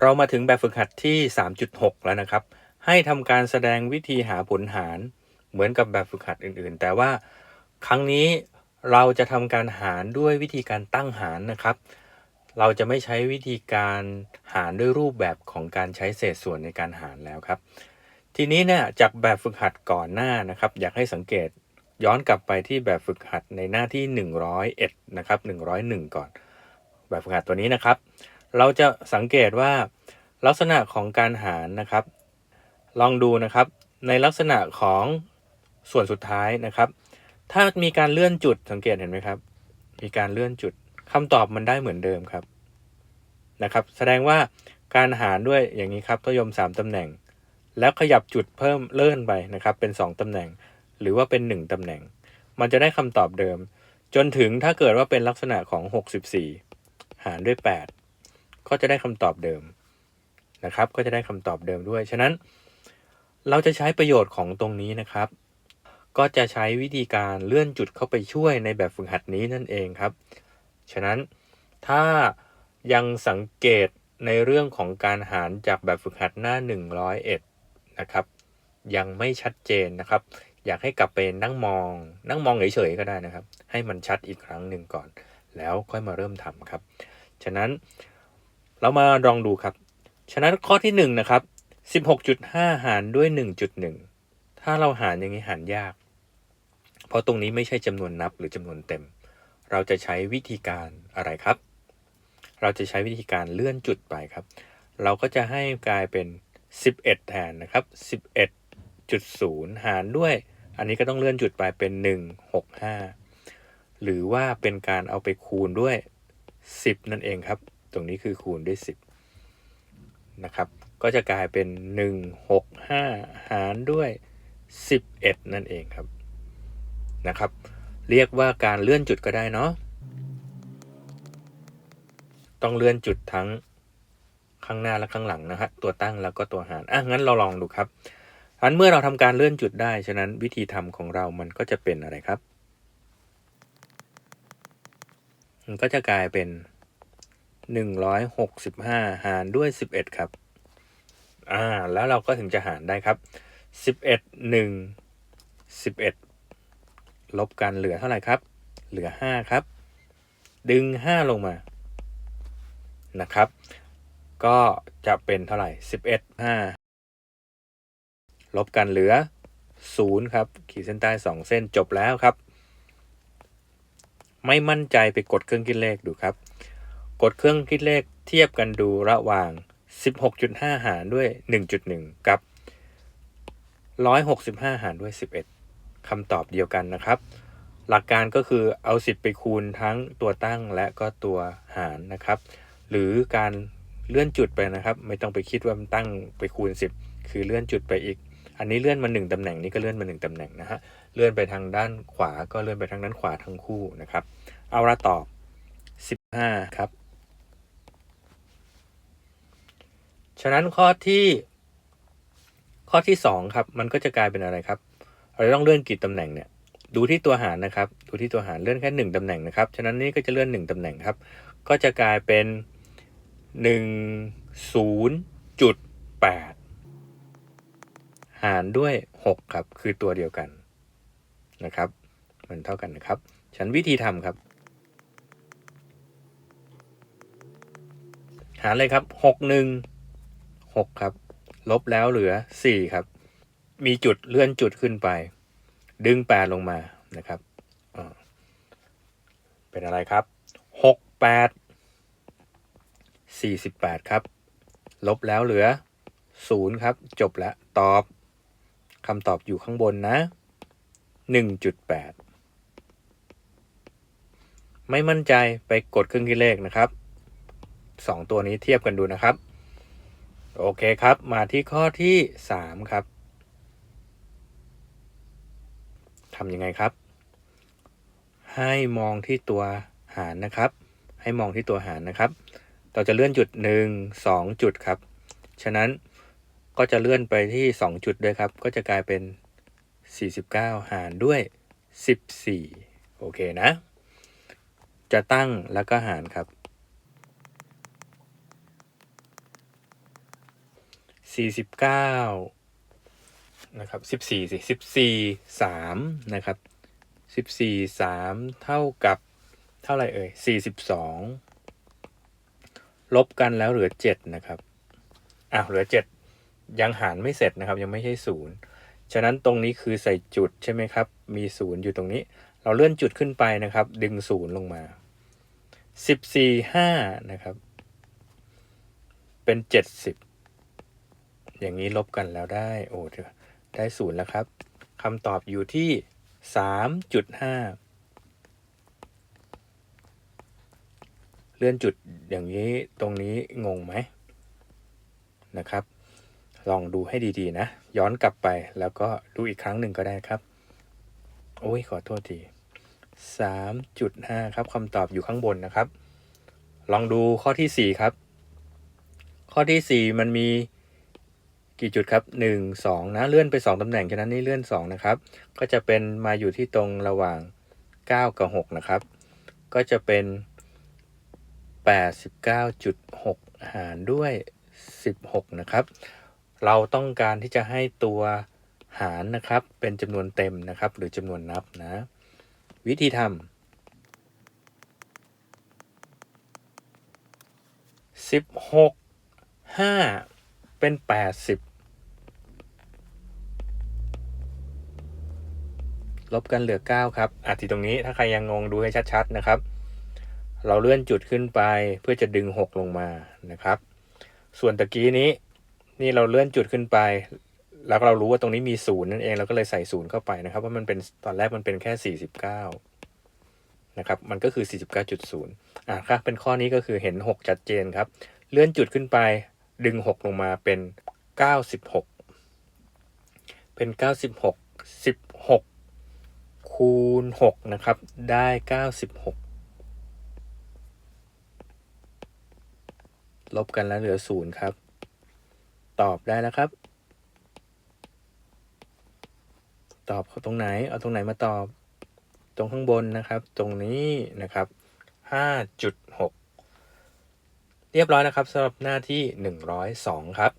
เรามาถึงแบบฝึกหัดที่ 3.6 แล้วนะครับ ให้ทำการแสดงวิธีหาผลหารเหมือนกับแบบฝึกหัดอื่นๆ แต่ว่าครั้งนี้เราจะทำการหารด้วยวิธีการตั้งหารนะครับ เราจะไม่ใช้วิธีการหารด้วยรูปแบบของการใช้เศษส่วนในการหารแล้วครับ ทีนี้เนี่ยจากแบบฝึกหัดก่อนหน้านะครับ อยากให้สังเกตย้อนกลับไปที่แบบฝึกหัดในหน้าที่ 101 นะครับ 101 ก่อน แบบฝึกหัดตัวนี้นะครับ เราจะสังเกตว่าลักษณะของการหารนะครับ ลองดูนะครับ ในลักษณะของส่วนสุดท้ายนะครับ ถ้ามีการเลื่อนจุดสังเกตเห็นไหมครับ มีการเลื่อนจุดคำตอบมันได้เหมือนเดิมครับนะครับ แสดงว่าการหารด้วยอย่างนี้ครับทยม 3ตำแหน่ง แล้วขยับจุดเพิ่มเลื่อนไปนะครับ เป็น 2ตำแหน่ง หรือว่าเป็น 1ตำแหน่ง มันจะได้คำตอบเดิม จนถึงถ้าเกิดว่าเป็นลักษณะของ 64 หารด้วย 8 ก็จะได้คำตอบเดิมนะครับ ก็จะได้คำตอบเดิมด้วย ฉะนั้น เราจะใช้ประโยชน์ของตรงนี้นะครับ ก็จะใช้วิธีการเลื่อนจุดเข้าไปช่วยในแบบฝึกหัดนี้นั่นเองครับ ฉะนั้นถ้ายังสังเกตในเรื่องของการหารจากแบบฝึกหัดหน้า 101 นะครับ ยังไม่ชัดเจนนะครับ อยากให้กลับไปนั่งมอง นั่งมองเฉยๆก็ได้นะครับ ให้มันชัดอีกครั้งหนึ่งก่อน แล้วค่อยมาเริ่มทำครับ ฉะนั้น เรามาลองดูครับ ฉะนั้นข้อที่1นนะครับ16.5 หารด้วย 1.1 ถ้าเราหารอย่างนี้หารยาก เพราะตรงนี้ไม่ใช่จำนวนนับหรือจำนวนเต็ม เราจะใช้วิธีการอะไรครับ เราจะใช้วิธีการเลื่อนจุดไปครับ เราก็จะให้กลายเป็น 11 แทนนะครับ 11.0 หารด้วย อันนี้ก็ต้องเลื่อนจุดไปเป็น 165 หรือว่าเป็นการเอาไปคูณด้วย 10 นั่นเองครับ ตรงนี้คือคูณด้วย 10 นะครับ ก็จะกลายเป็น 165 หารด้วย 11 นั่นเองครับนะครับ เรียกว่าการเลื่อนจุดก็ได้เนาะต้องเลื่อนจุดทั้งข้างหน้าและข้างหลังนะฮะตัวตั้งแล้วก็ตัวหารอะงั้นเราลองดูครับอันเมื่อเราทำการเลื่อนจุดได้ ฉะนั้นวิธีทำของเรามันก็จะเป็นอะไรครับ มันก็จะกลายเป็น 165หารด้วย11ครับ อ่า แล้วเราก็ถึงจะหารได้ครับ11 1 11ลบกันเหลือเท่าไหร่ครับ เหลือ5ครับ ดึง5ลงมา นะครับ ก็จะเป็นเท่าไหร่11 5ลบกันเหลือ0ครับ ขีดเส้นใต้2เส้นจบแล้วครับ ไม่มั่นใจไปกดเครื่องคิดเลขดูครับ กดเครื่องคิดเลขเทียบกันดูระหว่าง 16.5 หารด้วย 1.1 กับ 165 หารด้วย 11คำตอบเดียวกันนะครับ หลักการก็คือเอา 10 ไปคูณทั้งตัวตั้งและก็ตัวหารนะครับ หรือการเลื่อนจุดไปนะครับ ไม่ต้องไปคิดว่ามันตั้งไปคูณ 10 คือเลื่อนจุดไปอีก อันนี้เลื่อนมา 1ตำแหน่งนี้ก็เลื่อนมา 1ตำแหน่งนะฮะเลื่อนไปทางด้านขวาก็เลื่อนไปทางด้านขวาทั้งคู่นะครับ เอาละตอบ 15 ครับ ฉะนั้นข้อที่ ข้อที่สองครับ มันก็จะกลายเป็นอะไรครับ เราต้องเลื่อนกี่ตำแหน่งเนี่ย ดูที่ตัวหารนะครับ ดูที่ตัวหารเลื่อนแค่หนึ่งตำแหน่งนะครับ ฉะนั้นนี่ก็จะเลื่อนหนึ่งตำแหน่งครับ ก็จะกลายเป็นหนึ่งศูนย์จุดแปดหารด้วยหกครับ คือตัวเดียวกันนะครับ มันเท่ากันนะครับ ฉันวิธีทำครับหารเลยครับหกหนึ่ง หกครับ ลบแล้วเหลือสี่ครับ มีจุดเลื่อนจุดขึ้นไป ดึงแปดลงมานะครับ เป็นอะไรครับหกแปดสี่สิบแปดครับ ลบแล้วเหลือศูนย์ครับ จบแล้วตอบคำตอบอยู่ข้างบนนะหนึ่งจุดแปดไม่มั่นใจไปกดเครื่องคิดเลขนะครับสองตัวนี้เทียบกันดูนะครับ โอเคครับ มาที่ข้อที่สามครับทำยังไงครับ ให้มองที่ตัวหารนะครับ ให้มองที่ตัวหารนะครับ เราจะเลื่อนจุดหนึ่งสองจุดครับ ฉะนั้นก็จะเลื่อนไปที่สองจุดด้วยครับ ก็จะกลายเป็น49หารด้วย14โอเคนะ จะตั้งแล้วก็หารครับ สี่สิบเก้านะครับสิบสี่สิสิบสี่สามนะครับสิบสี่สามเท่ากับเท่าไรเอ่ยสี่สิบสองลบกันแล้วเหลือเจ็ดนะครับอ้าวเหลือเจ็ดยังหารไม่เสร็จนะครับ ยังไม่ใช่ศูนย์ฉะนั้นตรงนี้คือใส่จุดใช่ไหมครับ มีศูนย์อยู่ตรงนี้ เราเลื่อนจุดขึ้นไปนะครับ ดึงศูนย์ลงมาสิบสี่ห้านะครับ เป็นเจ็ดสิบ อย่างนี้ลบกันแล้วได้ โอ้เถอะได้ศูนย์แล้วครับคำตอบอยู่ที่สามจุดห้าเลื่อนจุดอย่างนี้ตรงนี้งงไหมนะครับ ลองดูให้ดีๆนะ ย้อนกลับไปแล้วก็ดูอีกครั้งหนึ่งก็ได้ครับ โอ้ยขอโทษทีสามจุดห้าครับคำตอบอยู่ข้างบนนะครับ ลองดูข้อที่สี่ครับ ข้อที่สี่มันมี กี่จุดครับ 1 2 นะ เลื่อนไป 2ตำแหน่งฉะนั้นนี่เลื่อน 2 นะครับ ก็จะเป็นมาอยู่ที่ตรงระหว่าง 9 กับ 6 นะครับ ก็จะเป็น 89.6 หารด้วย 16 นะครับ เราต้องการที่จะให้ตัวหารนะครับ เป็นจำนวนเต็มนะครับ หรือจำนวนนับนะ วิธีทำ16 5 เป็น 80 ลบกันเหลือเก้าครับอาทีตรงนี้ถ้าใครยังงงดูให้ชัดๆนะครับ เราเลื่อนจุดขึ้นไปเพื่อจะดึงหกลงมานะครับ ส่วนตะกี้นี้นี่เราเลื่อนจุดขึ้นไป แล้วเรารู้ว่าตรงนี้มีศูนย์นั่นเองเราก็เลยใส่ศูนย์เข้าไปนะครับว่ามันเป็นตอนแรกมันเป็นแค่ 49นะครับมันก็คือ 49.0อะครับเป็นข้อนี้ก็คือเห็น 6 ชัดเจนครับ เลื่อนจุดขึ้นไปดึง 6 ลงมาเป็น 96 เป็น 96 16 คูณ 6 นะครับ ได้ 96 ลบกันแล้วเหลือ 0 ครับ ตอบได้แล้วครับ ตอบเขาตรงไหน เอาตรงไหนมาตอบ ตรงข้างบนนะครับ ตรงนี้นะครับ 5.6 เรียบร้อยนะครับสำหรับหน้าที่ 102 ครับ